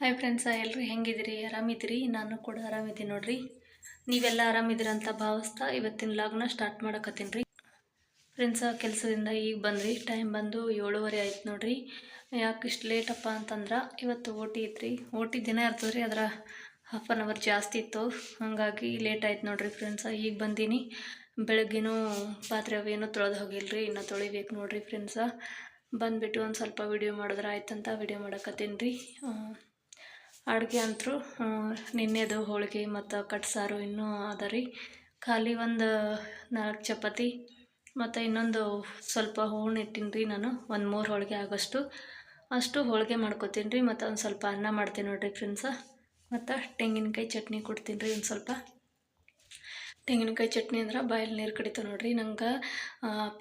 Hi friends ಎಲ್ಲರೂ ಹೆಂಗಿದ್ದೀರಿ? ಆರಾಮಿದ್ದೀರಿ? ನಾನು ಕೂಡ ಆರಾಮಿದ್ದೀನಿ ನೋಡ್ರಿ. ನೀವೆಲ್ಲ ಆರಾಮಿದ್ದೀರಂತ ಭಾವಿಸ್ತಾ ಇವತ್ತಿನ ಲಾಗ್ನ ಸ್ಟಾರ್ಟ್ ಮಾಡಕತ್ತೀನಿ ರೀ. ಫ್ರೆಂಡ್ಸ ಕೆಲಸದಿಂದ ಈಗ ಬಂದ್ರಿ. ಟೈಮ್ ಬಂದು ಏಳುವರೆ ಆಯ್ತು ನೋಡ್ರಿ. ಯಾಕೆ ಇಷ್ಟು ಲೇಟಪ್ಪ ಅಂತಂದ್ರೆ, ಇವತ್ತು ಓಟಿ ಟಿ ಓಟಿ ದಿನ ಇರ್ತದೆ ರೀ ಅದರ ಹಾಫ್ ಆನ್ ಅವರ್ ಜಾಸ್ತಿ ಇತ್ತು. ಹಾಗಾಗಿ ಲೇಟ್ ಆಯ್ತು ನೋಡ್ರಿ ಫ್ರೆಂಡ್ಸ ಈಗ ಬಂದೀನಿ. ಬೆಳಗ್ಗೆನೂ ಪಾತ್ರೆ ಅವೇನೂ ತೊಳೆದು ಹೋಗಿಲ್ರಿ, ಇನ್ನೂ ತೊಳಿಬೇಕು ನೋಡ್ರಿ ಫ್ರೆಂಡ್ಸ ಬಂದುಬಿಟ್ಟು ಒಂದು ಸ್ವಲ್ಪ ವಿಡಿಯೋ ಮಾಡಿದ್ರೆ ಆಯ್ತಂತ ವಿಡಿಯೋ ಮಾಡಕತ್ತೀನಿ ರೀ. ಅಡುಗೆ ಅಂತೂ ನಿನ್ನೆದು ಹೋಳಿಗೆ ಮತ್ತು ಕಟ್ಸಾರು ಇನ್ನೂ ಅದ ರೀ. ಖಾಲಿ ಒಂದು ನಾಲ್ಕು ಚಪಾತಿ ಮತ್ತು ಇನ್ನೊಂದು ಸ್ವಲ್ಪ ಹೂಣ್ ಇಟ್ಟಿನಿ ರೀ ನಾನು, ಒಂದು ಮೂರು ಹೋಳಿಗೆ ಆಗೋಷ್ಟು. ಅಷ್ಟು ಹೋಳಿಗೆ ಮಾಡ್ಕೊತೀನಿ ರೀ, ಮತ್ತು ಒಂದು ಸ್ವಲ್ಪ ಅನ್ನ ಮಾಡ್ತೀನಿ ನೋಡಿರಿ ಫ್ರೆಂಡ್ಸ ಮತ್ತು ತೆಂಗಿನಕಾಯಿ ಚಟ್ನಿ ಕೊಡ್ತೀನಿ ರೀ ಒಂದು ಸ್ವಲ್ಪ. ತೆಂಗಿನಕಾಯಿ ಚಟ್ನಿ ಅಂದ್ರೆ ಬಾಯಲ್ಲಿ ನೀರು ಕಡಿತಾವೆ ನೋಡಿರಿ, ನಂಗೆ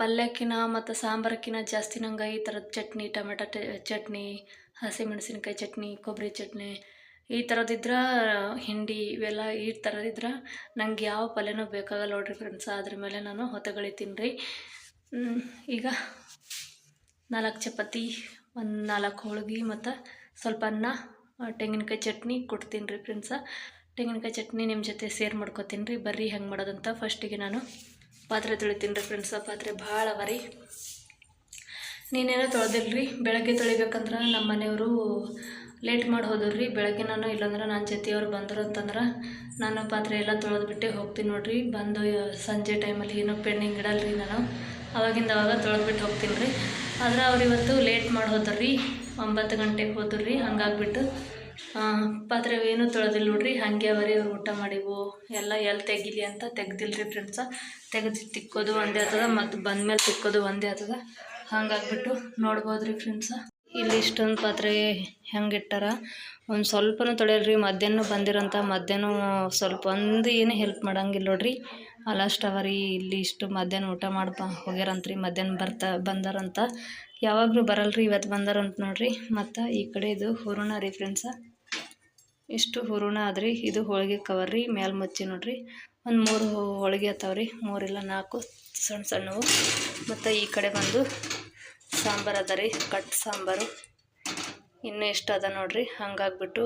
ಪಲ್ಯಕ್ಕಿನ ಮತ್ತು ಸಾಂಬಾರಕ್ಕಿನ ಜಾಸ್ತಿ ನಂಗೆ ಈ ಥರದ ಚಟ್ನಿ, ಟೊಮೆಟೊ ಚಟ್ನಿ ಹಸಿಮೆಣಸಿನ್ಕಾಯಿ ಚಟ್ನಿ ಕೊಬ್ಬರಿ ಚಟ್ನಿ ಈ ಥರದಿದ್ರೆ ಹಿಂಡಿ ಇವೆಲ್ಲ ಈ ಥರದಿದ್ರೆ ನಂಗೆ ಯಾವ ಪಲ್ಯನೂ ಬೇಕಾಗಲ್ಲ ನೋಡ್ರಿ ಫ್ರೆಂಡ್ಸ್ ಅದ್ರ ಮೇಲೆ ನಾನು ಹೊತ್ತಗಳಿತೀನಿ ರೀ ಈಗ ನಾಲ್ಕು ಚಪಾತಿ, ಒಂದು ನಾಲ್ಕು ಹೋಳ್ಗೆ ಮತ್ತು ಸ್ವಲ್ಪ ಅನ್ನ ತೆಂಗಿನಕಾಯಿ ಚಟ್ನಿ ಕೊಡ್ತೀನಿ ರೀ ಫ್ರೆಂಡ್ಸ ತೆಂಗಿನಕಾಯಿ ಚಟ್ನಿ ನಿಮ್ಮ ಜೊತೆ ಸೇರ್ ಮಾಡ್ಕೊತೀನಿ ರೀ ಬರ್ರಿ ಹೆಂಗೆ ಮಾಡೋದಂತ ಫಸ್ಟಿಗೆ ನಾನು ಪಾತ್ರೆ ತೊಳಿತೀನಿ ರೀ ಫ್ರೆಂಡ್ಸ ಪಾತ್ರೆ ಭಾಳ ಅವ ರೀ ನೀನೇನೋ ತೊಳೆದಿಲ್ಲ ರೀ ಬೆಳಗ್ಗೆ ತೊಳಿಬೇಕಂದ್ರೆ ನಮ್ಮ ಮನೆಯವರು ಲೇಟ್ ಮಾಡಿ ಹೋದ್ರು ರೀ ಬೆಳಗ್ಗೆ ನಾನು ಇಲ್ಲಾಂದ್ರೆ ನನ್ನ ಜೊತೆಯವ್ರು ಬಂದರು ಅಂತಂದ್ರೆ ನಾನು ಪಾತ್ರೆ ಎಲ್ಲ ತೊಳೆದ್ಬಿಟ್ಟೆ ಹೋಗ್ತೀನಿ ನೋಡಿರಿ. ಬಂದು ಸಂಜೆ ಟೈಮಲ್ಲಿ ಏನೋ ಪೆಂಡಿಂಗ್ ಇಡಲ್ಲ ರೀ ನಾನು. ಅವಾಗಿಂದ ಅವಾಗ ತೊಳೆದ್ಬಿಟ್ಟು ಹೋಗ್ತೀನಿ ರೀ ಆದ್ರೆ ಅವ್ರು ಇವತ್ತು ಲೇಟ್ ಮಾಡಿ ಹೋದ್ರು ರೀ ಒಂಬತ್ತು ಗಂಟೆಗೆ ಹೋದ್ರು ರೀ ಹಂಗಾಗ್ಬಿಟ್ಟು ಪಾತ್ರೆ ಏನೂ ತೊಳೆದಿಲ್ಲ ನೋಡ್ರಿ. ಹಾಗೆ ಅವರೇ ಊಟ ಮಾಡಿವು ಎಲ್ಲ ಎಲ್ಲಿ ತೆಗಿಲಿ ಅಂತ ತೆಗ್ದಿಲ್ಲ ರೀ ಫ್ರೆಂಡ್ಸ ತೆಗೆದು ತಿಕ್ಕೋದು ಒಂದೇ ಆಗ್ತದ ಮತ್ತು ಬಂದಮೇಲೆ ತಿಕ್ಕೋದು ಒಂದೇ ಆಗ್ತದ ಹಂಗಾಗ್ಬಿಟ್ಟು ನೋಡ್ಬೋದು ರೀ ಫ್ರೆಂಡ್ಸ ಇಲ್ಲಿ ಇಷ್ಟೊಂದು ಪಾತ್ರೆ ಹೆಂಗೆ ಇಟ್ಟಾರ? ಒಂದು ಸ್ವಲ್ಪನೂ ತೊಳೆಯಲ್ರಿ, ಮಧ್ಯಾಹ್ನ ಬಂದಿರೋಂಥ ಮಧ್ಯಾಹ್ನ ಸ್ವಲ್ಪ ಒಂದು ಏನು ಹೆಲ್ಪ್ ಮಾಡಂಗಿಲ್ಲ ನೋಡ್ರಿ. ಅಲಾಸ್ಟ್ ಅವ ರೀ ಇಲ್ಲಿ ಇಷ್ಟು ಮಧ್ಯಾಹ್ನ ಊಟ ಮಾಡ್ಪ, ಹೋಗ್ಯಾರಂತ್ರಿ, ಮಧ್ಯಾಹ್ನ ಬರ್ತಾ ಬಂದಾರಂತ. ಯಾವಾಗಲೂ ಬರಲ್ರಿ ಇವತ್ತು ಬಂದಾರಂತ ನೋಡ್ರಿ. ಮತ್ತು ಈ ಕಡೆ ಇದು ಹೂರಣ ರೀ ಫ್ರೆಂಡ್ಸ ಇಷ್ಟು ಹೂರಣ ಅದ್ರಿ ಇದು ಹೋಳಿಗೆ ಕವರ್ ರೀ, ಮ್ಯಾಲೆ ಮುಚ್ಚಿ ನೋಡ್ರಿ. ಒಂದು ಮೂರು ಹೋಳಿಗೆ ಅತ್ತಾವ್ರಿ ಮೂರಿಲ್ಲ ನಾಲ್ಕು ಸಣ್ಣ ಸಣ್ಣವು. ಮತ್ತು ಈ ಕಡೆ ಬಂದು ಸಾಂಬಾರು ಅದ ರೀ, ಕಟ್ ಸಾಂಬಾರು. ಇನ್ನೂ ಎಷ್ಟು ಅದ ನೋಡ್ರಿ, ಹಂಗಾಗ್ಬಿಟ್ಟು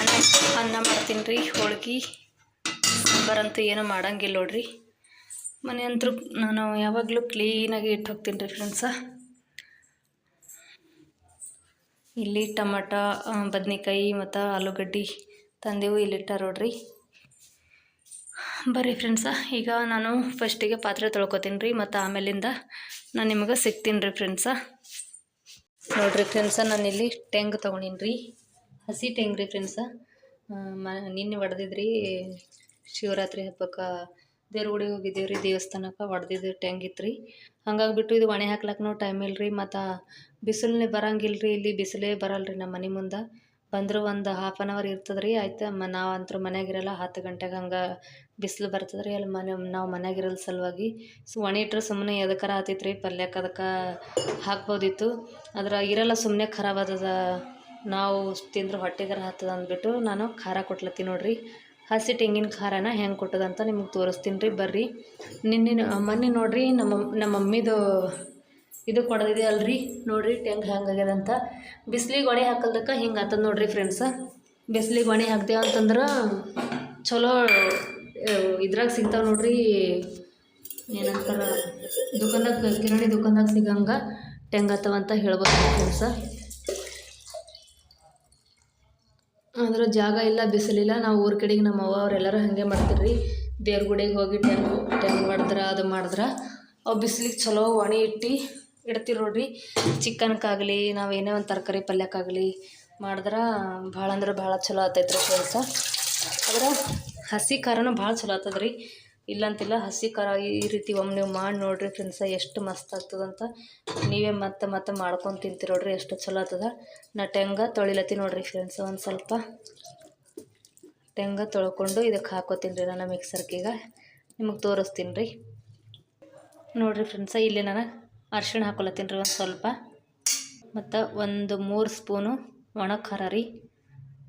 ಅನ್ನ ಅನ್ನ ಮಾಡ್ತೀನಿ ರೀ, ಹೋಳ್ಗೆ ಸಾಂಬಾರಂತೂ ಏನೂ ಮಾಡಂಗಿಲ್ಲ ನೋಡ್ರಿ. ಮನೆ ಅಂತೂ ನಾನು ಯಾವಾಗಲೂ ಕ್ಲೀನಾಗಿ ಇಟ್ಟು ಹೋಗ್ತೀನಿ ರೀ ಫ್ರೆಂಡ್ಸ ಇಲ್ಲಿ ಟಮಟ ಬದನೆಕಾಯಿ ಮತ್ತು ಆಲೂಗಡ್ಡೆ ತಂದೆವು ಇಲ್ಲಿಟ್ಟಾರ ನೋಡ್ರಿ. ಬರ್ರಿ ಫ್ರೆಂಡ್ಸ ಈಗ ನಾನು ಫಸ್ಟಿಗೆ ಪಾತ್ರೆ ತೊಳ್ಕೊತೀನಿ ರೀ, ಮತ್ತು ಆಮೇಲಿಂದ ನಾನು ನಿಮಗೆ ಸಿಗ್ತೀನಿ ರೀ ಫ್ರೆಂಡ್ಸ ನೋಡಿರಿ ಫ್ರೆಂಡ್ಸ ನಾನಿಲ್ಲಿ ಟೆಂಗ್ ತೊಗೊಂಡೀನಿ ರೀ ಹಸಿ ಟೆಂಗ್ ರೀ ಫ್ರೆಂಡ್ಸ ಮ, ನಿನ್ನೆ ಹೊಡೆದಿದ್ರಿ ಶಿವರಾತ್ರಿ ಹಬ್ಬಕ್ಕೆ. ದೇವ್ರ ಗುಡಿಗೆ ದೇವಸ್ಥಾನಕ್ಕೆ ಹೊಡೆದಿದ್ದು ಟೆಂಗ್ ಇತ್ತು ರೀ ಹಂಗಾಗ್ಬಿಟ್ಟು ಇದು ಒಣೆ ಹಾಕ್ಲಕ್ಕೂ ಟೈಮ್ ಇಲ್ಲ ರೀ ಮತ್ತು ಬಿಸಿಲೇ ಬರಂಗಿಲ್ಲ ರೀ ಇಲ್ಲಿ ಬಿಸಿಲೇ ಬರಲ್ಲ ರೀ ನಮ್ಮ ಮನೆ ಮುಂದೆ. ಬಂದರೂ ಒಂದು ಹಾಫ್ ಆನ್ ಅವರ್ ಇರ್ತದೆ ರೀ ಆಯ್ತು ಮ ನಾವಂತೂ ಮನ್ಯಾಗಿರಲ್ಲ, ಹತ್ತು ಗಂಟೆಗೆ ಹಂಗೆ ಬಿಸಿಲು ಬರ್ತದೆ ರೀ ಅಲ್ಲಿ ಮನೆ, ನಾವು ಮನೆಯಾಗಿರಲ್ಲ ಸಲುವಾಗಿ. ಸೊ, ಒಣ ಇಟ್ಟರೆ ಸುಮ್ಮನೆ ಎದಕ್ಕಾರ ಆತಿತ್ತು ರೀ ಪಲ್ಯಕ್ಕೆ ಅದಕ್ಕೆ ಹಾಕ್ಬೋದಿತ್ತು. ಆದ್ರೆ ಇರಲ್ಲ ಸುಮ್ಮನೆ ಖರಾಬ್ ಆತದ ನಾವು ತಿಂದ್ರೆ ಹೊಟ್ಟೆಗಾರ ಹತ್ತದ ಅಂದ್ಬಿಟ್ಟು ನಾನು ಖಾರ ಕೊಟ್ಲತ್ತೀನಿ ನೋಡಿರಿ. ಹಸಿ ತೆಂಗಿನ ಖಾರನ ಹೆಂಗೆ ಕೊಟ್ಟದಂತ ನಿಮ್ಗೆ ತೋರಿಸ್ತೀನಿ ರೀ, ಬರ್ರಿ. ನಿನ್ನೆ ಮೊನ್ನೆ ನೋಡಿರಿ ನಮ್ಮ ನಮ್ಮ ಮಮ್ಮಿದು ಇದು ಕೊಡದಿದೆ ಅಲ್ರಿ. ನೋಡಿರಿ, ಟೆಂಗ್ ಹೆಂಗಾಗ್ಯದ ಅಂತ. ಬಿಸ್ಲಿಗೆ ಒಣೆ ಹಾಕಲ್ದಕ್ಕೆ ಹಿಂಗೆ ಆತದ ನೋಡಿರಿ ಫ್ರೆಂಡ್ಸ ಬಿಸ್ಲಿಗೆ ಒಣೆ ಹಾಕ್ತೇವೆ ಅಂತಂದ್ರೆ ಚಲೋ ಇದ್ರಾಗ ಸಿಗ್ತಾವೆ ನೋಡ್ರಿ. ಏನಂತಾರ ದುಕಾನ್ದಾಗ ಕಿರಾಣಿ ದುಕಾನ್ದಾಗ ಸಿಗಂಗ ಟೆಂಗ್ ಅಂತ ಹೇಳ್ಬೋದು ಫ್ರೆಂಡ್ಸ ಅಂದ್ರೆ ಜಾಗ ಇಲ್ಲ ಬಿಸಿಲಿಲ್ಲ ನಾವು ಊರ ಕಡೆಗೆ ನಮ್ಮ ಅವ್ವ ಅವರೆಲ್ಲರೂ ಹಾಗೆ ಮಾಡ್ತಿರ್ರಿ. ದೇವ್ರ ಗುಡಿಗೆ ಹೋಗಿ ಟೆಂಗ್ ಟೆಂಗ್ ಮಾಡಿದ್ರೆ, ಅದು ಮಾಡಿದ್ರೆ. ಅವು ಬಿಸಿಲಿಗೆ ಚಲೋ ಒಣಿ ಇಟ್ಟು ಇಡ್ತೀವಿ ನೋಡ್ರಿ. ಚಿಕನ್ಕಾಗಲಿ ನಾವು ಏನೇ ಒಂದು ತರಕಾರಿ ಪಲ್ಯಕ್ಕಾಗಲಿ ಮಾಡಿದ್ರೆ ಭಾಳ ಅಂದ್ರೆ ಭಾಳ ಚಲೋ ಆತೈತೆ ರೀ ಕೆಲಸ. ಆದ್ರೆ ಹಸಿ ಖಾರನೂ ಭಾಳ ಚಲೋ ಆಗ್ತದೆ ರೀ ಇಲ್ಲಂತಿಲ್ಲ ಹಸಿ ಖಾರ ಈ ರೀತಿ ಒಮ್ಮೆ ನೀವು ಮಾಡಿ ನೋಡಿರಿ ಫ್ರೆಂಡ್ಸ, ಎಷ್ಟು ಮಸ್ತ್ ಆಗ್ತದಂತ ನೀವೇ ಮತ್ತೆ ಮತ್ತೆ ಮಾಡ್ಕೊಂಡು ತಿಂತೀರಿ ನೋಡ್ರಿ, ಎಷ್ಟು ಚಲೋ ಆಗ್ತದ ನಾ ಟೆಂಗ ತೊಳಿಲತ್ತಿ ನೋಡಿರಿ ಫ್ರೆಂಡ್ಸ್, ಒಂದು ಸ್ವಲ್ಪ. ಟೆಂಗ ತೊಳ್ಕೊಂಡು ಇದಕ್ಕೆ ಹಾಕೋತೀನಿ ರೀ ನಾನು ಮಿಕ್ಸರ್ಗೀಗ ನಿಮಗೆ ತೋರಿಸ್ತೀನಿ ರೀ ನೋಡಿರಿ ಫ್ರೆಂಡ್ಸ, ಇಲ್ಲಿ ನಾನು ಅರ್ಶಿಣ ಹಾಕೊಳತ್ತೀನಿ ರೀ ಒಂದು ಸ್ವಲ್ಪ. ಮತ್ತು ಒಂದು ಮೂರು ಸ್ಪೂನು ಒಣ ಖಾರ ರೀ.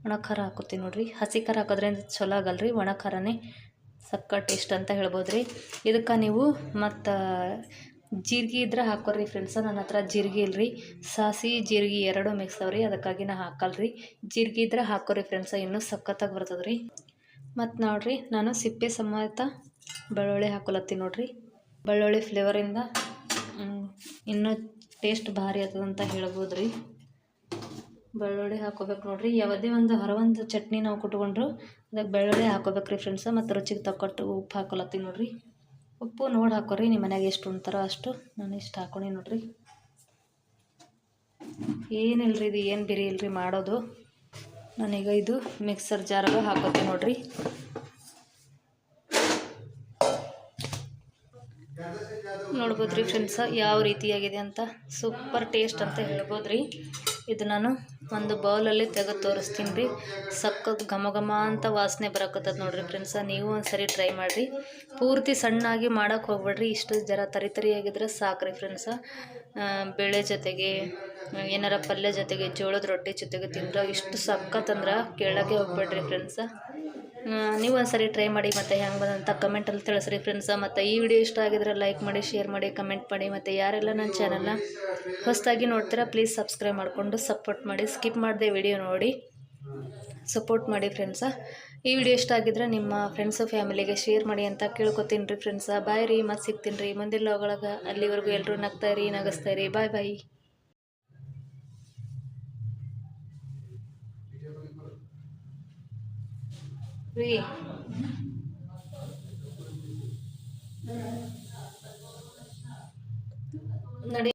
ಒಣ ಖಾರ ಹಾಕೋತೀನಿ ನೋಡಿರಿ. ಹಸಿ ಖಾರ ಹಾಕೋದ್ರಿಂದ ಚಲೋ ಆಗಲ್ಲ ರೀ ಒಣ ಖಾರನೇ ಸಕ್ಕ ಟೇಸ್ಟ್ ಅಂತ ಹೇಳ್ಬೋದು ರೀ ಇದಕ್ಕೆ ನೀವು ಮತ್ತು ಜೀರಿಗೆ ಇದ್ರೆ ಹಾಕೋರಿ ಫ್ರೆಂಡ್ಸ ನನ್ನ ಹತ್ರ ಜೀರಿಗೆ ಇಲ್ರಿ. ಸಾಸಿ, ಜೀರಿಗೆ ಎರಡೂ ಮಿಕ್ಸ್ ಅವ್ರಿ ಅದಕ್ಕಾಗಿ ನಾ ಹಾಕಲ್ರಿ. ಜೀರಿಗೆ ಇದ್ರೆ ಹಾಕೋರಿ ಫ್ರೆಂಡ್ಸ ಇನ್ನೂ ಸಖತ್ತಾಗಿ ಬರ್ತದೆ ರೀ ಮತ್ತು ನೋಡಿರಿ, ನಾನು ಸಿಪ್ಪೆ ಸಮೇತ ಬೆಳ್ಳುಳ್ಳಿ ಹಾಕೊಲತ್ತೀನಿ ನೋಡಿರಿ. ಬೆಳ್ಳುಳ್ಳಿ ಫ್ಲೇವರಿಂದ ಇನ್ನೂ ಟೇಸ್ಟ್ ಭಾರಿ ಆಗ್ತದೆ ಅಂತ ಹೇಳ್ಬೋದು ರೀ ಬೆಳ್ಳುಳ್ಳಿ ಹಾಕೋಬೇಕು ನೋಡಿರಿ. ಯಾವುದೇ ಒಂದು ಹೊರ ಒಂದು ಚಟ್ನಿ ನಾವು ಕುಟ್ಕೊಂಡ್ರು ಅದಕ್ಕೆ ಬೆಳ್ಳುಳ್ಳಿ ಹಾಕೋಬೇಕು ರೀ ಫ್ರೆಂಡ್ಸ್ ಮತ್ತು ರುಚಿಗೆ ತಕ್ಕೊಟ್ಟು ಉಪ್ಪು ಹಾಕೊಲತ್ತೀನಿ ನೋಡಿರಿ. ಉಪ್ಪು ನೋಡಿ ಹಾಕೋರಿ ನಿಮ್ಮ ಮನ್ಯಾಗ ಎಷ್ಟು ಉಣ್ತಾರೋ ಅಷ್ಟು ನಾನು ಇಷ್ಟು ಹಾಕೊಂಡಿ ನೋಡಿರಿ. ಏನಿಲ್ಲರಿ ಇದು, ಏನು ಬಿರಿ ಇಲ್ರಿ ಮಾಡೋದು. ನಾನೀಗ ಇದು ಮಿಕ್ಸರ್ ಜಾರಾಗ ಹಾಕೋತೀನಿ ನೋಡ್ರಿ. ನೋಡ್ಬೋದು ರೀ ಫ್ರೆಂಡ್ಸ ಯಾವ ರೀತಿಯಾಗಿದೆ ಅಂತ ಸೂಪರ್ ಟೇಸ್ಟ್ ಅಂತ ಹೇಳ್ಬೋದು ರೀ ಇದು ನಾನು ಒಂದು ಬೌಲಲ್ಲಿ ತೆಗೆದು ತೋರಿಸ್ತೀನಿ ರೀ. ಸಖತ್ ಘಮ ಘಮ ಅಂತ ವಾಸನೆ ಬರಕತ್ತದ ನೋಡ್ರಿ ಫ್ರೆಂಡ್ಸ ನೀವು ಒಂದ್ಸರಿ ಟ್ರೈ ಮಾಡಿರಿ. ಪೂರ್ತಿ ಸಣ್ಣಾಗಿ ಮಾಡೋಕೆ ಹೋಗ್ಬೇಡ್ರಿ, ಇಷ್ಟು ಜರ ತರಿ ತರಿಯಾಗಿದ್ರೆ ಸಾಕ್ರಿ ಫ್ರೆಂಡ್ಸ ಬೇಳೆ ಜೊತೆಗೆ, ಏನಾರ ಪಲ್ಯ ಜೊತೆಗೆ, ಜೋಳದ ರೊಟ್ಟಿ ಜೊತೆಗೆ ತಿಂದ್ರೆ ಇಷ್ಟು ಸಕ್ಕತ್ತಂದ್ರೆ ಕೇಳೋಕ್ಕೆ ಹೋಗ್ಬೇಡ್ರಿ ಫ್ರೆಂಡ್ಸ ನೀವು ಒಂದ್ಸರಿ ಟ್ರೈ ಮಾಡಿ ಮತ್ತು ಹೆಂಗೆ ಬಂದಂತ ಕಮೆಂಟಲ್ಲಿ ತಿಳಿಸ್ರಿ ಫ್ರೆಂಡ್ಸ ಮತ್ತು ಈ ವಿಡಿಯೋ ಇಷ್ಟ ಆಗಿದ್ರೆ ಲೈಕ್ ಮಾಡಿ ಶೇರ್ ಮಾಡಿ ಕಮೆಂಟ್ ಮಾಡಿ. ಮತ್ತು ಯಾರೆಲ್ಲ ನನ್ನ ಚಾನಲ್ನ ಹೊಸದಾಗಿ ನೋಡ್ತೀರಾ ಪ್ಲೀಸ್ ಸಬ್ಸ್ಕ್ರೈಬ್ ಮಾಡಿಕೊಂಡು ಸಪೋರ್ಟ್ ಮಾಡಿ. ಸ್ಕಿಪ್ ಮಾಡದೆ ವಿಡಿಯೋ ನೋಡಿ. ಸಪೋರ್ಟ್ ಮಾಡಿ ಫ್ರೆಂಡ್ಸ ಈ ವಿಡಿಯೋ ಇಷ್ಟ ಆಗಿದ್ರೆ ನಿಮ್ಮ ಫ್ರೆಂಡ್ಸು ಫ್ಯಾಮಿಲಿಗೆ ಶೇರ್ ಮಾಡಿ ಅಂತ ಕೇಳ್ಕೊತೀನಿ ರೀ ಫ್ರೆಂಡ್ಸ ಬಾಯ್ ರೀ ಮತ್ತೆ ಸಿಗ್ತೀನಿ ರೀ. ಮುಂದಿನ ಒಳಗೆ ಅಲ್ಲಿವರೆಗೂ ಎಲ್ಲರೂ ನಗ್ತಾ ಇರಿ, ನಗಿಸ್ತಾ ಇರಿ. ಬಾಯ್ ಬಾಯ್ ರೀ ನಡಿ.